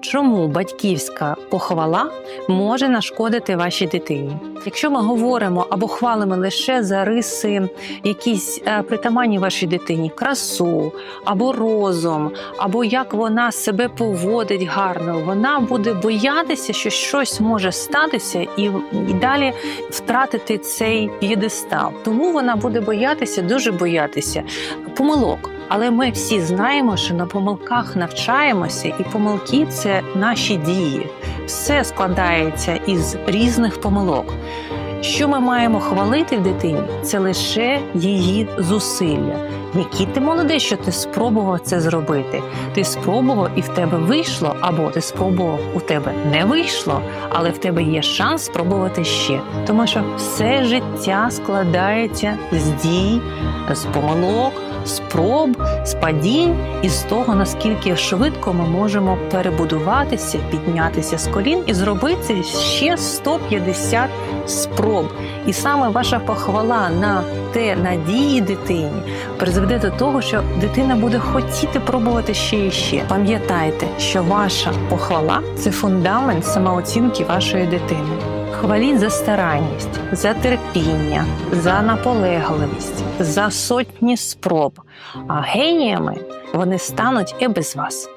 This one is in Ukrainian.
Чому батьківська похвала може нашкодити вашій дитині? Якщо ми говоримо або хвалимо лише за риси, якісь е, притаманні вашій дитині, красу або розум, або як вона себе поводить гарно, вона буде боятися, що щось може статися, і, і далі втратити цей п'єдестал. Тому вона буде боятися, дуже боятися помилок. Але ми всі знаємо, що на помилках навчаємося, і помилки це наші дії. Все складається із різних помилок. Що ми маємо хвалити в дитині, це лише її зусилля. Який ти молодець, що ти спробував це зробити. Ти спробував і в тебе вийшло, або ти спробував, у тебе не вийшло, але в тебе є шанс спробувати ще. Тому що все життя складається з дій, з помилок, спроб, з падінь і з того, наскільки швидко ми можемо перебудуватися, піднятися з колін і зробити ще 150 спроб. І саме ваша похвала на те надії дитині призведе до того, що дитина буде хотіти пробувати ще і ще. Пам'ятайте, що ваша похвала це фундамент самооцінки вашої дитини. Хваліть за старанність, за терпіння, за наполегливість, за сотні спроб. А геніями вони стануть і без вас.